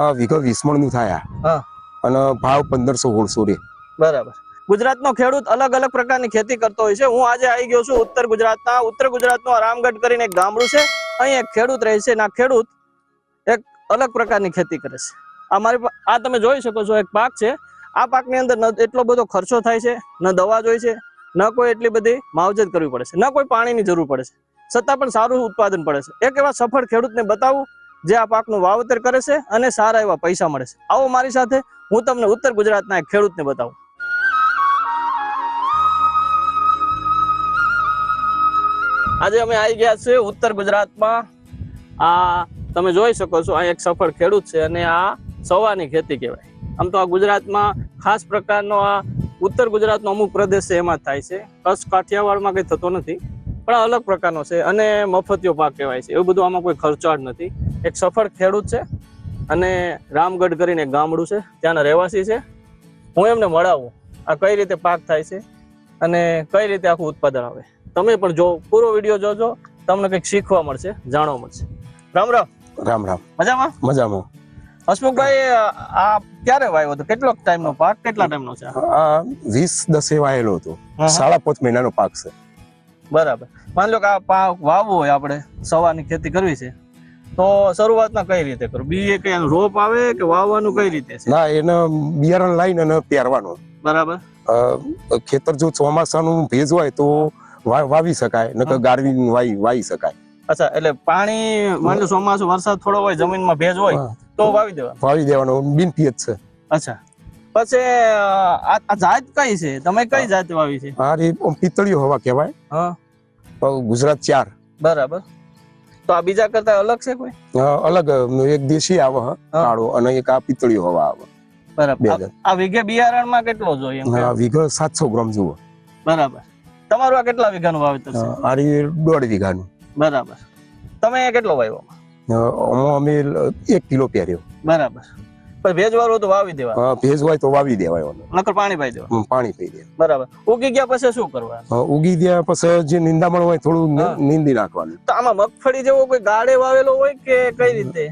આ વીઘો વીસ મણનું થાય અને ભાવ પંદરસો સોળસો રે. બરાબર. ગુજરાતનો ખેડૂત અલગ અલગ પ્રકારની ખેતી કરતો હોય છે. હું આજે આવી ગયો છું ઉત્તર ગુજરાતના. ઉત્તર ગુજરાતનું રામગઢ કરીને એક ગામડું છે. અહીં એક ખેડૂત રહે છે. ના ખેડૂત એક અલગ પ્રકારની ખેતી કરે છે. આ મારી આ તમે જોઈ શકો છો એક પાક છે. આ પાકની અંદર ન એટલો બધો ખર્ચો થાય છે. ન દવા જોઈ છે. ન કોઈ એટલી બધી માવજત કરવી પડે છે. ન કોઈ પાણીની જરૂર પડે છે. છતાં પણ સારું ઉત્પાદન પડે છે. એક એવા સફળ ખેડૂતને બતાવું જે આ પાકનું વાવેતર કરે છે અને સારા એવા પૈસા મળે છે. આવો મારી સાથે હું તમને ઉત્તર ગુજરાતના એક ખેડૂતને બતાવું. આજે અમે આવી ગયા છે ઉત્તર ગુજરાતમાં. આ તમે જોઈ શકો છો, આ એક સફળ ખેડૂત છે અને આ સવાની ખેતી કહેવાય. આમ તો આ ગુજરાતમાં ખાસ પ્રકારનો આ ઉત્તર ગુજરાતનો અમુક પ્રદેશ છે, એમાં થાય છે. કચ્છ કાઠિયાવાડમાં કંઈ થતો નથી. પણ અલગ પ્રકારનો છે અને મફતિયો પાક કહેવાય છે. એવું બધું આમાં કોઈ ખર્ચાળ નથી. એક સફળ ખેડૂત છે અને રામગઢ કરીને ગામડું છે. ત્યાંના રહેવાસી છે. હું એમને મળાવું. આ કઈ રીતે પાક થાય છે અને કઈ રીતે આખું ઉત્પાદન આવે. તમે પણ જો પૂરો વીડિયો જોજો. તમને કંઈક શીખવા મળશે જાણવા મળશે. રામ રામ. રામ રામ. મજામાં? મજામાં. હસમુખભાઈ આ ક્યારે વાયો હતો? કેટલો ટાઈમનો પાક? કેટલા ટાઈમનો છે વીસ દસે વાયેલો હતો. સાડા પાંચ મહિનાનો પાક છે. બરાબર. માની લો કે આ પાક વાવવો હોય આપણે સવાની ખેતી કરવી છે તો શરૂઆતમાં કઈ રીતે કરું બી કઈ રોપ આવે કે વાવવાનું કઈ રીતે છે? ના એને બિયારણ લાઈને અને પહેરવાનું. બરાબર. ખેતર જો ચોમાસાનું ભેજ હોય તો વાવી શકાય નકર ગારવી વાવી વાવી શકાય. અચ્છા એટલે પાણી માની લો ચોમાસું વરસાદ થોડો હોય જમીનમાં ભેજ હોય તો વાવી દેવાનું. વાવી દેવાનું બિન પિયત છે. અચ્છા. પછી આ જાત કઈ છે? તમે કઈ જાત વાવી છે? મારી પિતળીઓ પિત્તળીઓ હવા કહેવાય. હા. ગુજરાત ચાર. બરાબર. તો આ બીજા કરતા અલગ છે કોઈ? અલગ એક દેશી આવે હ, કાળો અને એક આ પિત્તળીઓ હવા આવે. બરાબર. આ- વીઘે બિયારણમાં કેટલો જોઈએ હા વીઘો સાતસો ગ્રામ જુઓ. બરાબર. તમારું આ કેટલા વીઘાનું વાવેતર છે? મારી દોઢ વીઘાનું. બરાબર. તમે કેટલો વાવ્યો? અમે એક કિલો પહેર્યો. બરાબર. પણ વાળો તો વાવી દેવા હા ભેજ હોય તો વાવી દેવાય. નકર પાણી પાઈ દેવા પાણી પાઈ દે બરાબર. ઉગી ગયા પછી શું કરવાનું? ઉગી ગયા પછી જે નિંદામણ હોય થોડું નીંદી નાખવાનું તો આમાં મગફળી જેવો કોઈ ગાળે વાવેલો હોય કે કઈ રીતે?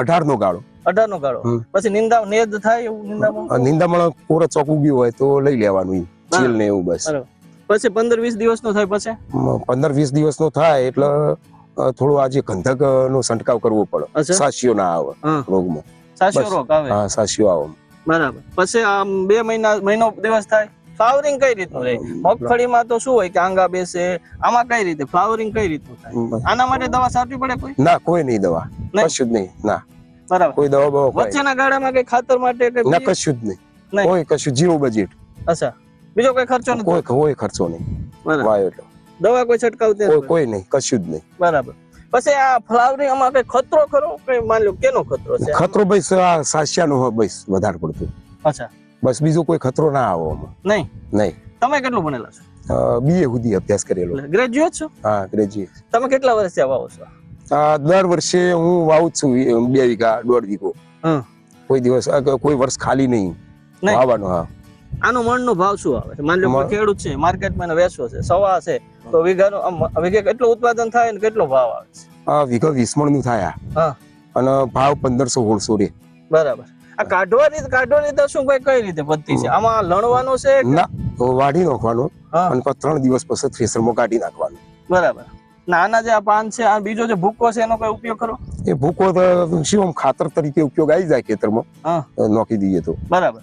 અઢાર નો ગાળો. અઢાર નો ગાળો પછી નિંદા નેદ થાય એવું નિંદામણ? નિંદામણ કોરો ચોક ઉગ્યું હોય તો લઈ લેવાનું. ચીલ ને એવું બસ. પછી પંદર વીસ દિવસ નો થાય પછી? પંદર વીસ દિવસ નો થાય એટલે થોડું આજે ગંધક નો છંટકાવ કરવો પડે. સાસીઓ ના આવે રોગમાં. બસ. રોગ આવે. હા સાસીઓ આવે. બરાબર. પછી આમ બે મહિના મહિનો દિવસ થાય ફ્લાવરિંગ કઈ રીતનું રહે? મગફળીમાં તો શું હોય કે આંગા બેસે? આમાં કઈ રીતે? ફ્લાવરિંગ કઈ રીતનું થાય? આના માટે દવા સાચવી પડે કોઈ? ના કોઈ નહીં દવા? કશું જ નહીં ના. બરાબર. કોઈ દવા બવા કોઈ વચ્ચેના ગાળામાં કઈ ખાતર માટે કે ના કશું જ નહીં. કોઈ કશું જીરો બજેટ અચ્છા. બીજો કોઈ ખર્ચો નથી? કોઈ કોઈ ખર્ચો નહીં. બરાબર. વાયો એટલે. દવા કોઈ છટકાવ કોઈ કોઈ નહીં કશું જ નહીં. બરાબર. પછી આ ફ્લાવરિંગ આમાં કઈ ખતરો ખરો? કે માન લો કેનો ખતરો છે? ખતરો બસ આ સાસિયાનો બસ વધારે પડતું. અચ્છા. બસ બીજો કોઈ ખતરો ના આવો આમાં. નહીં? નહીં. તમે કેટલું ભણેલા છો? બીએ સુધી અભ્યાસ કરેલો. ગ્રેજ્યુએટ છો? હા ગ્રેજ્યુએટ તમે કેટલા વર્ષથી વાવો છો? દર વર્ષે હું વાવું છું બે વીઘા દોઢ વીઘો. કોઈ દિવસ કોઈ વર્ષ ખાલી નહીં. વાવવાનો હા. આનો મણનો ભાવ શું આવે? છે માન લો ખેડૂત છે માર્કેટમાં વેચવો છે સવા છે તો વીઘાનો વીઘે કેટલું ઉત્પાદન થાય ને કેટલો ભાવ આવે છે? આ વીઘો વીસ મણનું થાય હા. અને ભાવ પંદરસો સોળસો રે. બરાબર. આ કાઢવાની કાઢવાની તો શું કઈ કઈ રીતે પદ્ધતિ છે? આમાં લણવાનો છે ના તો વાઢી નાખવાનું અને પછી ત્રણ દિવસ પછી થ્રેસરમાં કાઢી નાખવાનું. બરાબર. ના આના જે આ પાન છે આ બીજો જે ભૂકો છે એનો કઈ ઉપયોગ કરો એ ભૂકો તો શું ખાતર તરીકે ઉપયોગ આવી જાય ખેતરમાં. હા. અ, દઈએ તો. બરાબર.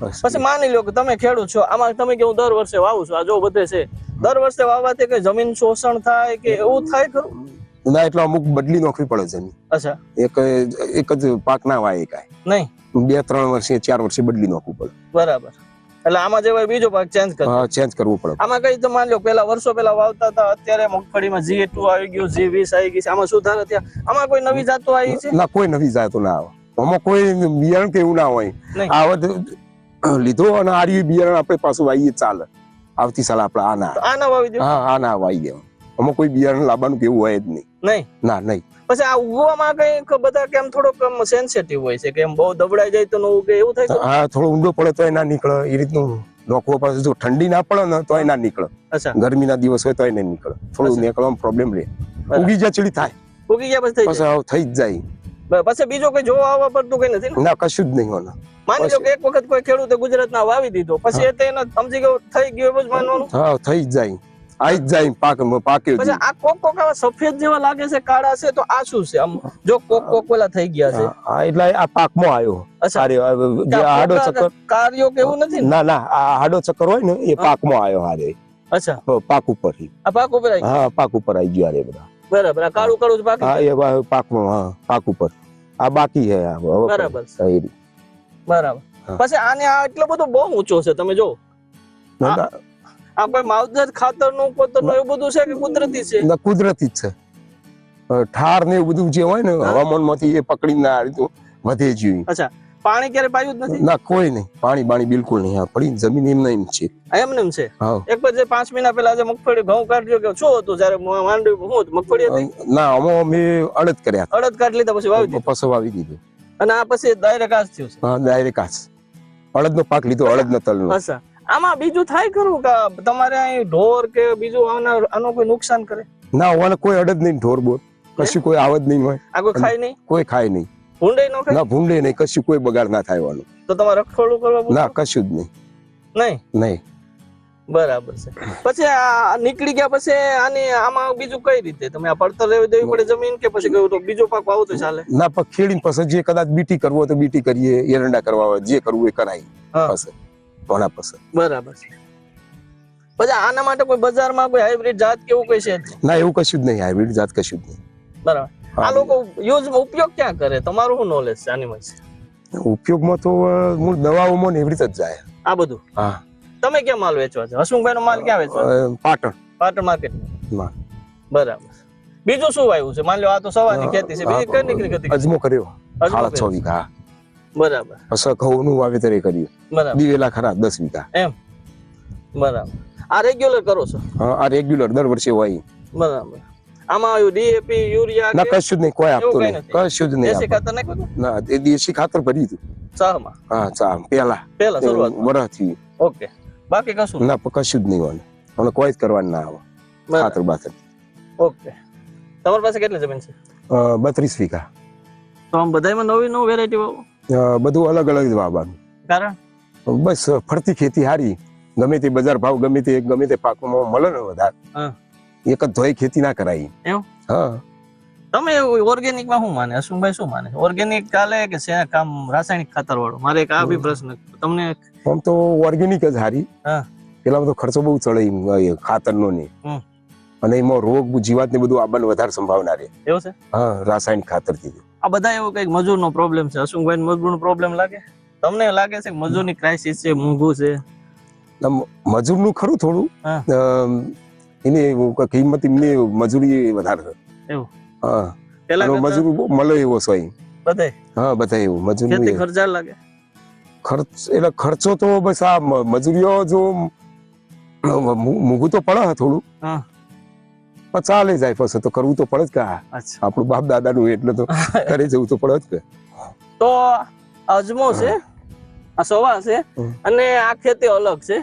પછી માની લો કે તમે ખેડૂત છો આમાં તમે કે હું દર વર્ષે વાવું છું આ જો બધે છે. દર વર્ષે વાવવાથી કે જમીન શોષણ થાય કે એવું થાય ખરું? ના એટલે અમુક બદલી નોખવી પડે જમીન અચ્છા. એક એક જ પાક ના વાય કાય નહીં. બે ત્રણ વર્ષે ચાર વર્ષે બદલી નોખવું પડે. બરાબર. એટલે આમાં જે બીજો પાક ચેન્જ કરો હા ચેન્જ કરવું પડે. આમાં કઈ તો માની લો પેલા વર્ષો પેલા વાવતા હતા અત્યારે મગફળીમાં જી ટુ આવી ગયું જી વીસ આવી ગઈ છે. આમાં સુધારો થયા. આમાં કોઈ નવી જાતો આવી છે? ના કોઈ નવી જાતો ના આવે. આમાં કોઈ બિયારણ કે એવું ના હોય. આવત લીધો અને આર્યું બિયારણ આપણે પાછું વાવીએ ચાલે. આવતી સાલ આપણે આ ના આ ના વાવી હા આ ના વાઈ દેવા આમાં કોઈ બિયારણ લાવવાનું કેવું હોય જ નહીં. નહીં. ના નહીં. પછી આ ઉગવામાં કઈ બધા કેમ થોડોક સેન્સિટિવ હોય છે કે એમ બહુ દબડાઈ જાય તો ન ઉગે એવું થાય હા થોડો ઊંડો પડે તો ના નીકળે. એ રીતનું નોખવો પાસે જો ઠંડી ના પડે ને તો ના નીકળે. અચ્છા. ગરમીના દિવસ હોય તો નહીં નીકળે. થોડું નીકળવામાં પ્રોબ્લેમ રહે. ઉગી જાય ચડી થાય. ઉગી ગયા પછી થઈ જાય. પછી થઈ જ જાય. પછી બીજો કઈ જોવા આવવા પડતું કઈ નથી ને? ના કશું જ નહીં હોના. માની લો કે એક વખત કોઈ ખેડૂતે ગુજરાતના વાવી દીધો પછી એ તો એનો સમજી ગયો થઈ ગયો એવું જ માનવાનું? હા થઈ જાય. આઈ જાય પાક પાક્યો પછી આ કોક કોક આવા સફેદ જેવા લાગે છે કાળા છે તો આ શું છે? આમ જો કોક કોક પેલા થઈ ગયા છે. હા એટલે આ પાકમાં આવ્યો. સારી જે આડો ચક્કર કાર્યો કેવું નથી ના? ના આ આડો ચક્કર હોય ને એ પાકમાં આવ્યો હારે. અચ્છા. પાક ઉપર આ પાક ઉપર હા પાક ઉપર આવી ગયો હારે બધા. બરાબર આ કાળું કાળું પાક હા એ પાકમાં હા પાક ઉપર. આ બાકી છે બરાબર. બરાબર. પછી આને આ એટલો બધો બહુ ઊંચો છે તમે જો ના, ના, આ કોઈ માવજત ખાતરનું પોતરનું. એવું બધું છે કે કુદરતી છે? ના, કુદરતી જ છે. ઠાર ને એવું બધું જે હોય ને હવામાનમાંથી એ પકડીને આ રીતું વધે જીવી અચ્છા પાણી ક્યારે પાયું જ નથી? ના કોઈ નહીં. પાણી બાણી બિલકુલ નહીં. હા પડી જમીન એમ નહીં છે. એમ એમને એમ છે? હા. એક પછી પાંચ મહિના પહેલા જે મગફળી ઘઉં કાઢ્યો કે શું હતું? જયારે માંડ્યું માંડવી શું મગફળી હતી? ના અમે અડદ કર્યા અડદ કાઢી લીધા પછી વાવી દીધું? પછી વાવી દીધું. અને આ પછી ડાયરેક્ટ થયો છે. હા ડાયરેક્ટ આજ અડદનો પાક લીધો અડદનો તલનો. અચ્છા. આમાં બીજું થાય ખરું કે તમારે અહીં ઢોર કે બીજું આના આનો કોઈ નુકસાન કરે? ના ઓને કોઈ અડદ નહીં ઢોર બોર. કશું કોઈ આવત નહીં હોય. આ કોઈ ખાય નહીં? કોઈ ખાય નહીં. ભૂંડે નો ખાય? ના ભૂંડે નહીં. કશું કોઈ બગાડ ના થાય વાનું તો તમારે રખડવું કરવા ના કશું જ નહીં. નહીં? નહીં. બરાબર છે. પછી આ નીકળી ગયા પછી આની આમાં બીજું કઈ રીતે? તમે આ પડતર લેવી દેવી પડે જમીન કે પછી ગયું તો બીજો પાક વાવો તો ચાલે? ના પાક ખેડીને પછી જે કદાચ બીટી કરવો હોય તો બીટી કરીએ એરંડા કરવા હોય જે કરવું એ કરાય. પછી ઘણા પછી. બરાબર છે. પછી આના માટે કોઈ બજારમાં કોઈ હાઇબ્રિડ જાત કેવું કઈ છે? ના એવું કશું જ નહીં હાઇબ્રિડ જાત કશું જ નહીં. બરાબર. આ લોકો યુઝ ઉપયોગ ક્યાં કરે? તમારું શું નોલેજ છે આની માં ઉપયોગમાં તો મૂળ દવાઓમાં ને એવી રીતે જ જાય. આ બધું? હા. તમે ક્યાં માલ વેચવા છો? હસમુખભાઈ નો માલ ક્યાં વેચવા પાટણ. પાટણ માર્કેટ. બરાબર. બીજું શું વાવ્યું છે? માન લો આ તો સવારની ખેતી છે. બીજી કઈ નીકળી ખેતી અજમો કર્યો. સાડા છ વીઘા. બરાબર. અસર ઘઉં નું વાવેતર કર્યું. બરાબર. દિવેલા ખરા દસ વીઘા. એમ. બરાબર. આ રેગ્યુલર કરો છો? હા, આ રેગ્યુલર દર વર્ષે હોય. બરાબર. આમાં આવ્યું ડીએપી યુરિયા ના કશું જ નહીં. કોઈ આપતું નહીં. કશું જ નહીં દેશી ખાતર નાખ્યું હતું? ના એ દેશી ખાતર ભર્યું હતું. ચાહમાં હા ચા પેલા પેલા શરૂઆત વરસથી. ઓકે. બાકી કશું? ના કશું જ નહીં હોય. મને કોઈ જ કરવાનું ના આવે. ખાતર બાતર. ઓકે. તમારી પાસે કેટલી જમીન છે? બત્રીસ વીઘા. તો આમ બધાયમાં નવી નવી વેરાયટી વાવો? બધું અલગ અલગ વાવવાનું. કારણ? બસ ફરતી ખેતી હારી. ગમે તે બજાર ભાવ ગમે તે ગમે તે પાકમાં મળે ને વધારે. એક જ ધોઈ ખેતી ના કરાય. એવું? હા. તમે ઓર્ગેનિકમાં શું માને? અશુભાઈ શું માને? ઓર્ગેનિક ચાલે કે છે કામ રાસાયણિક ખાતર વાળું? મારે એક આ બી પ્રશ્ન તમને આમ તો ઓર્ગેનિક જ હારી. હા. પેલા બધો ખર્ચો બહુ ચડે ખાતરનો ને. અને એમાં રોગ જીવાત ને બધું આવવાની વધારે સંભાવના રહે. એવું છે? હા રાસાયણિક ખાતરથી આ બધા એવો કંઈક મજૂરનો પ્રોબ્લેમ છે. અશુભાઈ મજૂરનો પ્રોબ્લેમ લાગે? તમને લાગે છે કે મજૂરની ક્રાઇસિસ છે મોંઘું છે? મજૂરનું ખરું થોડું. એની કિંમત એમની મજૂરી વધારે. એવું? હા. પેલા મજૂર મળે એવો અહીં. બધાય હા બધા એવું મજૂર ખેતી ખર્ચાળ લાગે? ખર્ચ એટલે ખર્ચો તો બસ આ મજૂરીઓ જો મુ- તો પડે થોડું. હા. પણ ચાલે જાય પછી તો કરવું તો પડે જ કે આપણું બાપ દાદા નું એટલે તો કરે જવું તો પડે જ કે. તો અજમો છે આ સવા છે અને આ ખેતી અલગ છે.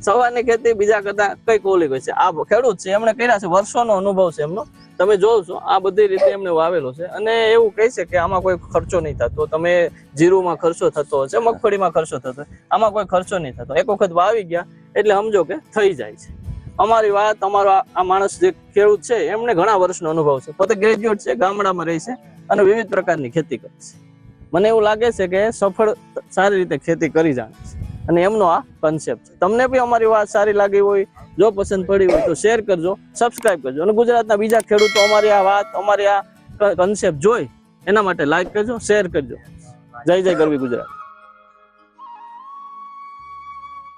સવાની ખેતી બીજા કરતા કંઈક ઓલી હોય છે. આ ખેડૂત છે એમણે કર્યા છે વર્ષોનો અનુભવ છે એમનો. તમે જોવો છો, આ બધી રીતે એમને વાવેલો છે. અને એવું કહે છે કે આમાં કોઈ ખર્ચો નહીં થતો. તમે જીરુમાં ખર્ચો થતો હશે, મગફળીમાં ખર્ચો થતો આમાં કોઈ ખર્ચો નહીં થતો. એક વખત વાવી ગયા, એટલે સમજો કે થઈ જાય છે. અમારી વાત, અમારો આ- માણસ જે ખેડૂત છે, એમને ઘણા વર્ષનો અનુભવ છે. પોતે ગ્રેજ્યુએટ છે, ગામડામાં રહે છે અને વિવિધ પ્રકારની ખેતી કરે છે. મને એવું લાગે છે કે સફળ સારી રીતે ખેતી કરી જાણે છે. અને એમનો આ કન્સેપ્ટ છે. તમને બી અમારી વાત સારી લાગી હોય જો પસંદ પડી હોય તો શેર કરજો સબસ્ક્રાઇબ કરજો. અને ગુજરાતના બીજા ખેડૂતો, અમારી આ વાત, અમારી આ કન્સેપ્ટ જોઈ, એના માટે લાઈક કરજો શેર કરજો. જય જય ગરવી ગુજરાત.